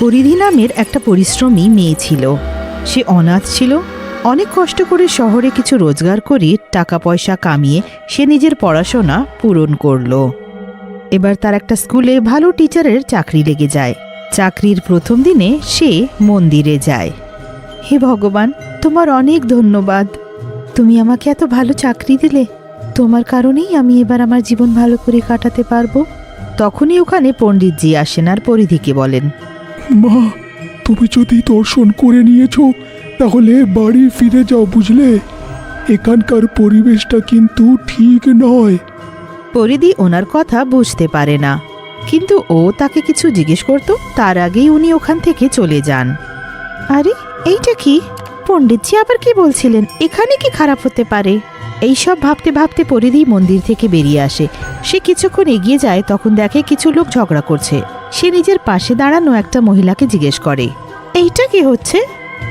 পরিধি নামের একটা পরিশ্রমী মেয়ে ছিল। সে অনাথ ছিল। অনেক কষ্ট করে শহরে কিছু রোজগার করে টাকা পয়সা কামিয়ে সে নিজের পড়াশোনা পূরণ করল। এবার তার একটা স্কুলে ভালো টিচারের চাকরি লেগে যায়। চাকরির প্রথম দিনে সে মন্দিরে যায়। হে ভগবান, তোমার অনেক ধন্যবাদ। তুমি আমাকে এত ভালো চাকরি দিলে। তোমার কারণেই আমি এবার আমার জীবন ভালো করে কাটাতে পারব। তখনই ওখানে পণ্ডিতজি আসেন আর পরিধিকে বলেন মা, তুমি যদি দর্শন করে নিয়েছো, তাহলে বাড়ি ফিরে যাও বুঝলে? এখানকার পরিবেশটা কিন্তু ঠিক নয়। পরিধি ওনার কথা বুঝতে পারে না। কিন্তু ও তাকে কিছু জিজ্ঞেস করত, তার আগেই উনি ওখান থেকে চলে যান। আরে, এইটা কি? পণ্ডিতজি আবার কি বলছিলেন? এখানে কি খারাপ হতে পারে? এইসব ভাবতে ভাবতে পরিধি মন্দির থেকে বেরিয়ে আসে। সে কিছুক্ষণ এগিয়ে যায়, তখন দেখে কিছু লোক ঝগড়া করছে। সে নিজের পাশে দাঁড়ানো একটা মহিলাকে জিজ্ঞেস করে, এইটা কি হচ্ছে?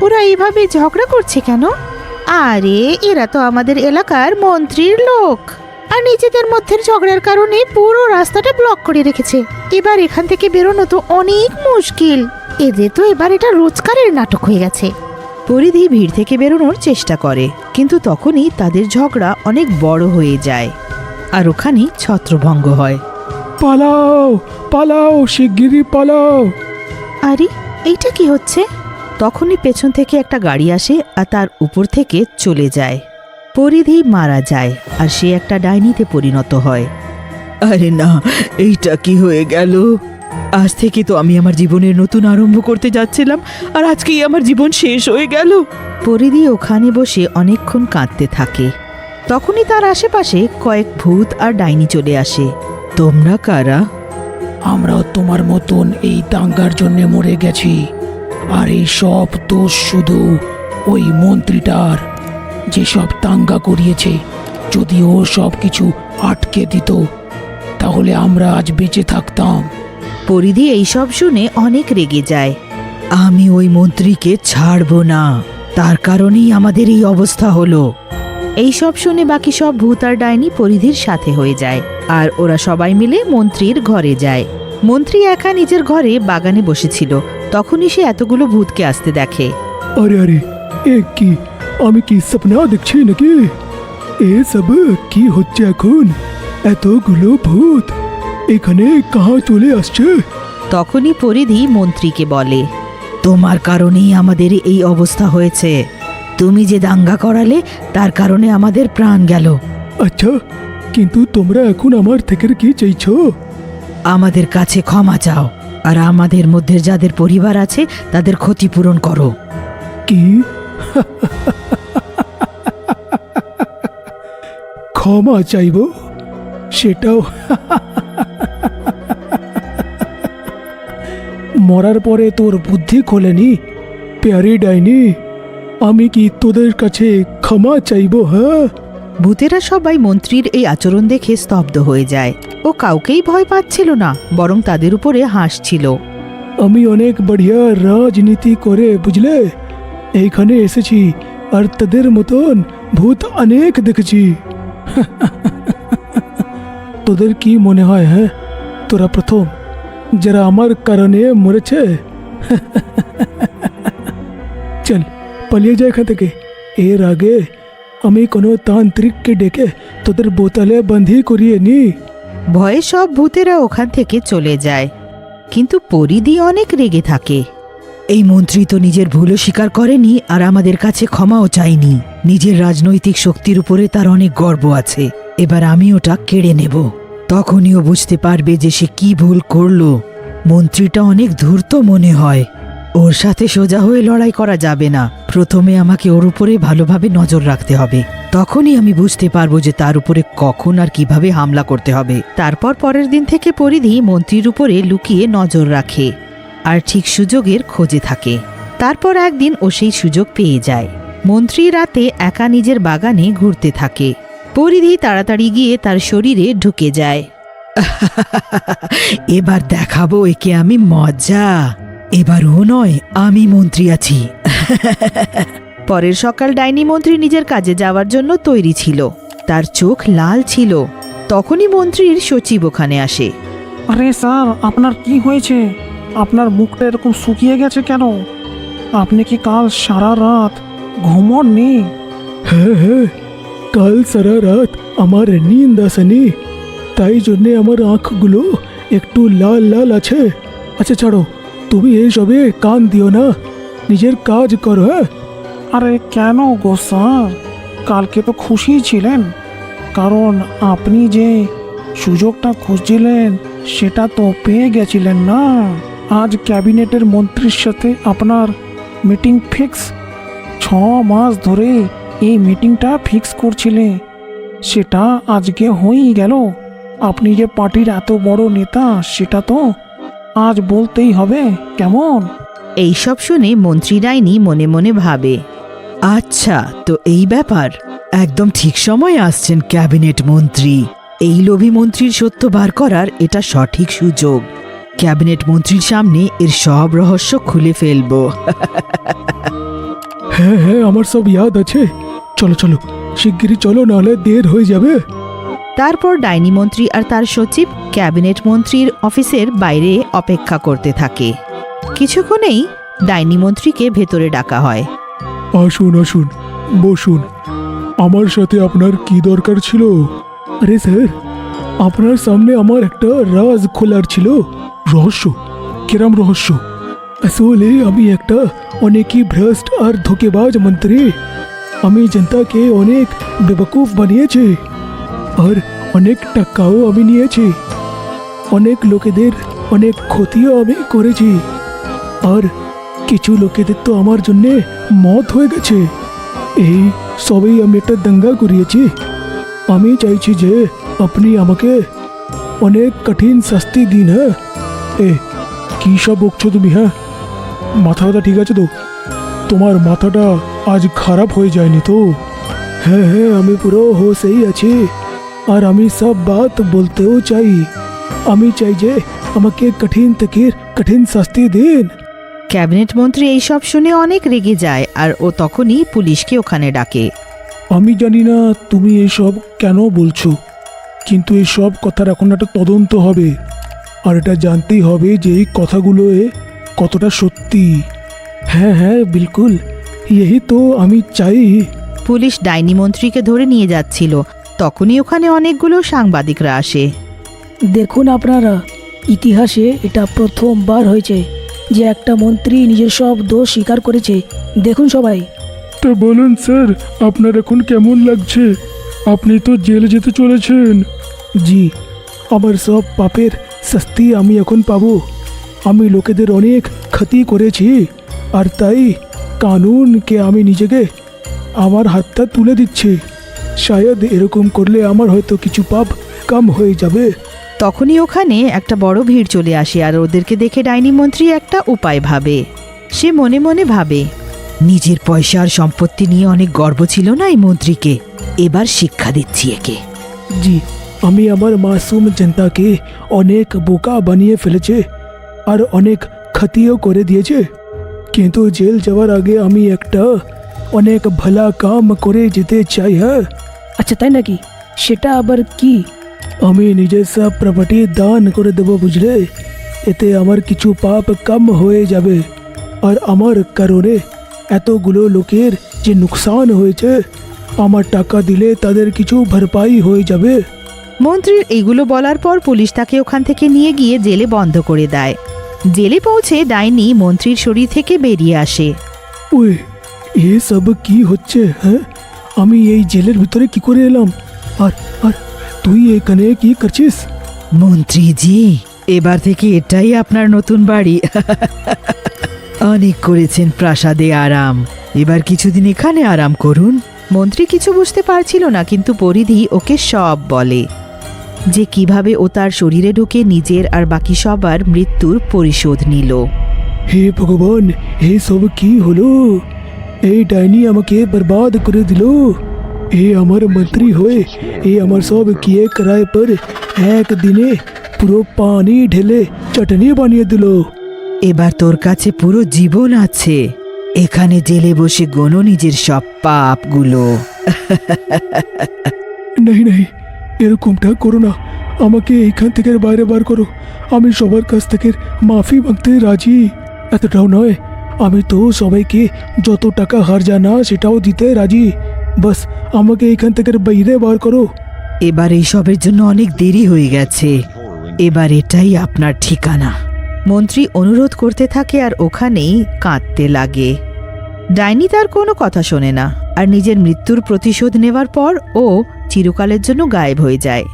ওরা এইভাবে ঝগড়া করছে কেন? আরে, এরা তো আমাদের এলাকার মন্ত্রীর লোক। আর নিজেদের মধ্যে ঝগড়ার কারণে পুরো রাস্তাটা ব্লক করে রেখেছে। এবার এখান থেকে বেরোনো তো অনেক মুশকিল। এদের তো এবার এটা রোজগারের নাটক হয়ে গেছে। পরিধি ভিড় থেকে বেরোনোর চেষ্টা করে কিন্তু তখনই তাদের ঝগড়া অনেক বড় হয়ে যায় আর ওখানেই ছত্রভঙ্গ হয়। পালাও পালাও শিগগিরই পালাও। আরে এইটা কি হচ্ছে? তখনই পেছন থেকে একটা গাড়ি আসে আর তার উপর থেকে চলে যায়। পরিধি মারা যায় আর সে একটা ডাইনিতে পরিণত হয়। আরে না এইটা কি হয়ে গেল? আজ থেকে তো আমি আমার জীবনের নতুন আরম্ভ করতে যাচ্ছিলাম আর আজকেই আমার জীবন শেষ হয়ে গেল। পরিধি ওখানে বসে অনেকক্ষণ কাঁদতে থাকে। তখনই তার আশেপাশে কয়েক ভূত আর ডাইনি চলে আসে। তোমরা কারা? আমরাও তোমার মতন এই দাঙ্গার জন্য মরে গেছি আর এই সব দোষ শুধু ওই মন্ত্রীটার। যে সব দাঙ্গা করিয়েছে যদি ও সব কিছু আটকে দিত তাহলে আমরা আজ বেঁচে থাকতাম। পরিধি এইসব শুনে অনেক রেগে যায়। আমি ওই মন্ত্রীকে ছাড়ব না। তার কারণেই আমাদের এই অবস্থা হলো। এই সব শুনে বাকি সব ভূত আর ডাইনি পরিধির সাথে হয়ে যায় আর ওরা সবাই মিলে মন্ত্রীর ঘরে যায়। মন্ত্রী একা নিজের ঘরে বাগানে বসেছিল তখনই সে এতগুলো ভূতকে আসতে দেখে। আরে আরে এ কি? আমি কি স্বপ্ন দেখছি নাকি? এসব কি হচ্ছে এখন? এতগুলো ভূত! এখানে কাহা চলে আসছে? তখনই পরিধি মন্ত্রীকে বলে তোমার কারণেই আমাদের এই অবস্থা হয়েছে। তুমি যে দাঙ্গা করালে তার কারণে আমাদের প্রাণ গেল। আচ্ছা কিন্তু তোমরা এখন আমার থেকে কি চাইছো? আমাদের কাছে ক্ষমা চাও আর আমাদের মধ্যে যাদের পরিবার আছে তাদের ক্ষতিপূরণ করো। কি? ক্ষমা চাইব? সেটাও মরার পরে তোর বুদ্ধি খোলেনি? প্যারি ডাইনি আমি কি তোদের কাছে ক্ষমা চাইব হ্যাঁ? ভূতেরা সবাই মন্ত্রীর এই আচরণ দেখে স্তব্ধ হয়ে যায়। ও কাউকেই ভয় পাচ্ছিল না বরং তাদের উপরে হাসছিল। আমি অনেক বঢ়িয়া রাজনীতি করে বুঝলে? এইখানে এসেছি আর তাদের মতন ভূত অনেক দেখেছি। তোদের কি মনে হয় হ্যাঁ? তোরা প্রথম। যারা আমার কারণে মরেছে চল পালিয়ে যায় এখান থেকে এর আগে আমি কোনো তান্ত্রিককে ডেকে তোদের বোতলে বন্ধি করিয়ে নি ভয়ে সব ভূতেরা ওখান থেকে চলে যায় কিন্তু পরিধি অনেক রেগে থাকে এই মন্ত্রী তো নিজের ভুলও স্বীকার করেনি আর আমাদের কাছে ক্ষমাও চাইনি। নিজের রাজনৈতিক শক্তির উপরে তার অনেক গর্ব আছে। এবার আমি ওটা কেড়ে নেব। তখনই ও বুঝতে পারবে যে সে কি ভুল করল। মন্ত্রীটা অনেক ধূর্ত মনে হয়। ওর সাথে সোজা হয়ে লড়াই করা যাবে না। প্রথমে আমাকে ওর উপরে ভালোভাবে নজর রাখতে হবে। তখনই আমি বুঝতে পারব যে তার উপরে কখন আর কীভাবে হামলা করতে হবে। তারপর পরের দিন থেকে পরিধি মন্ত্রীর উপরে লুকিয়ে নজর রাখে আর ঠিক সুযোগের খোঁজে থাকে। তারপর একদিন ও সেই সুযোগ পেয়ে যায়। মন্ত্রী রাতে একা নিজের বাগানে ঘুরতে থাকে। পরিধি তাড়াতাড়ি গিয়ে তার শরীরে ঢুকে যায়। এবার দেখাবো একে আমি মজা এবার ও নয় আমি মন্ত্রী আছি। পরের সকাল ডাইনি মন্ত্রী নিজের কাজে যাওয়ার জন্য তৈরি ছিল। তার চোখ লাল ছিল। তখনই মন্ত্রীর সচিব ওখানে আসে। আরে স্যার আপনার কি হয়েছে? আপনার মুখটা এরকম শুকিয়ে গেছে কেন? আপনি কি কাল সারা রাত ঘুমননি? হ্যাঁ হ্যাঁ কাল সারা রাত আমার নিন্দ আসেনি। তাই জন্যে আমার আঁখগুলো একটু লাল লাল আছে। আচ্ছা ছাড়ো, তুমি এইসবে কান দিও না। নিজের কাজ করো হ্যাঁ? আরে কেন গো স্যার? কালকে তো খুশি ছিলেন। কারণ আপনি যে সুযোগটা খুঁজছিলেন, সেটা তো পেয়ে গেছিলেন না। আজ ক্যাবিনেটের মন্ত্রীর সাথে আপনার মিটিং ফিক্স। ছ মাস ধরে এই মিটিংটা ফিক্স করছিলে। সেটা আজকে হয়েই গেল। আপনি যে পার্টির এত বড় নেতা সেটা তো আজ বলতেই হবে। কেমন? এইসব শুনে মন্ত্রী ডাইনি মনে মনে ভাবে আচ্ছা তো এই ব্যাপার। একদম ঠিক সময় আসছেন ক্যাবিনেট মন্ত্রী। এই লোভী মন্ত্রীর সত্য বার করার এটা সঠিক সুযোগ। ক্যাবিনেট মন্ত্রীর সামনে এর সব রহস্য খুলে ফেলব। হ্যাঁ হ্যাঁ আমার সব ইয়াদ আছে। চলো চলো শিগগিরই চলো নাহলে দের হয়ে যাবে। তারপর ডাইনি মন্ত্রী আর তার সচিব ক্যাবিনেট মন্ত্রীর অফিসের বাইরে অপেক্ষা করতে থাকে। কিছুক্ষণেই ডাইনি মন্ত্রীকে ভেতরে ডাকা হয়। আসুন আসুন বসুন। আমার সাথে আপনার কি দরকার ছিল? আরে স্যার আপনার সামনে আমার একটা রাজ খোলার ছিল। রহস্য কিরম রহস্য? আসলে আমি একটা অনেকই ভ্রষ্ট আর ধোকেবাজ মন্ত্রী। আমি জনতাকে অনেক বেবকুফ বানিয়েছি, আর অনেক টাকাও আমি নিয়েছি। অনেক লোকেদের অনেক ক্ষতিও আমি করেছি। আর কিছু লোকেদের তো আমার জন্যে মত হয়ে গেছে। এই সবই আমি একটা দাঙ্গা করিয়েছি। আমি চাইছি যে আপনি আমাকে অনেক কঠিন শাস্তি দিন হ্যাঁ? এ, কী সব বকছো তুমি হ্যাঁ? মাথা ব্যথা ঠিক আছে তো? তোমার মাথাটা আজ খারাপ হয়ে যায়নি তো? হ্যাঁ হ্যাঁ আমি পুরো হোশেই আছি। আর আমি সব বাত বলতেও চাই। আমি চাই যে আমাকে কঠিন থেকে কঠিন শাস্তি দিন। ক্যাবিনেট মন্ত্রী এইসব শুনে অনেক রেগে যায় আর ও তখনই পুলিশকে ওখানে ডাকে। আমি জানি না তুমি এসব কেন বলছো কিন্তু এসব কথার এখন একটা তদন্ত হবে। আর এটা জানতেই হবে যে এই কথাগুলো এ কতটা সত্যি। হ্যাঁ হ্যাঁ বিলকুল। এই তো আমি চাই পুলিশ ডাইনি মন্ত্রীকে ধরে নিয়ে যাচ্ছিল। তখনই ওখানে অনেকগুলো সাংবাদিকরা আসে। দেখুন আপনারা ইতিহাসে এটা প্রথমবার হয়েছে যে একটা মন্ত্রী নিজের সব দোষ স্বীকার করেছে। দেখুন সবাই। তো বলুন স্যার আপনার এখন কেমন লাগছে? আপনি তো জেলে যেতে চলেছেন। জি আমার সব পাপের শাস্তি আমি এখন পাবো। আমি লোকেদের অনেক ক্ষতি করেছি আর তাই কানুনকে আমি নিজেকে? আমার হাতটা তুলে দিচ্ছি। শায়দ এরকম করলে আমার হয়তো কিছু পাপ কম হয়ে যাবে। তখনই ওখানে একটা বড় ভিড় চলে আসে আর ওদেরকে দেখে ডাইনি মন্ত্রী একটা উপায় ভাবে। সে মনে মনে ভাবে নিজের পয়সা আর সম্পত্তি নিয়ে অনেক গর্ব ছিল না এই মন্ত্রীকে? এবার শিক্ষা দিচ্ছি একে। জি আমি আমার মাসুম জনতাকে অনেক বোকা বানিয়ে ফেলেছে আর অনেক ক্ষতিও করে দিয়েছে। কিন্তু জেল যাওয়ার আগে আমি একটা অনেক ভালা কাম করে যেতে চাই হ্যাঁ? আচ্ছা তাই নাকি? সেটা আবার কি? আমি নিজের সব প্রপার্টি দান করে দেব বুঝলে? এতে আমার কিছু পাপ কম হয়ে যাবে। আর আমার কারণে এতগুলো লোকের যে নুকসান হয়েছে আমার টাকা দিলে তাদের কিছু ভরপাই হয়ে যাবে। মন্ত্রীর এইগুলো বলার পর পুলিশ তাকে ওখান থেকে নিয়ে গিয়ে জেলে বন্ধ করে দেয়। জেলে পৌঁছে ডাইনি মন্ত্রীর শরীর থেকে বেরিয়ে আসে। ওই এ সব কি হচ্ছে হ্যাঁ? আমি এই জেলের ভিতরে কি করে এলাম? আর আর তুই এখানে কি করছিস? মন্ত্রীজি এবার থেকে এটাই আপনার নতুন বাড়ি। অনেক করেছেন প্রাসাদে আরাম। এবার কিছুদিন এখানে আরাম করুন। মন্ত্রী কিছু বুঝতে পারছিল না কিন্তু পরিধি ওকে সব বলে। যে কীভাবে ও তার শরীরে ঢুকে নিজের আর বাকি সবার মৃত্যুর পরিশোধ নিল। হে ভগবান হে সব কি হলো? এই ডাইনি আমাকে বরবাদ করে দিল। এ আমার মন্ত্রী হয়ে এ আমার সব কিয়ে করায় পর এক দিনে পুরো পানি ঢেলে চটনি বানিয়ে দিল। এবার তোর কাছে পুরো জীবন আছে। এখানে জেলে বসে গোনো নিজের সব পাপগুলো। নেই নেই এরকমটা করো না। আমাকে এইখান থেকে বাইরে বার করো। আমি সবার কাছ থেকে মাফি মাগতে রাজি। এতটাও নয়। আমি তো সবাইকে যত টাকা হার জানা সেটাও দিতে রাজি। বাস, আমাকে এইখান থেকে বাইরে বার করো। এবার এইসবের জন্য অনেক দেরি হয়ে গেছে। এবার এটাই আপনার ঠিকানা। মন্ত্রী অনুরোধ করতে থাকে আর ওখানেই কাঁদতে লাগে। ডাইনি তার কোনো কথা শোনে না। আর নিজের মৃত্যুর প্রতিশোধ নেওয়ার পর ও চিরকালের জন্য গায়েব হয়ে যায়।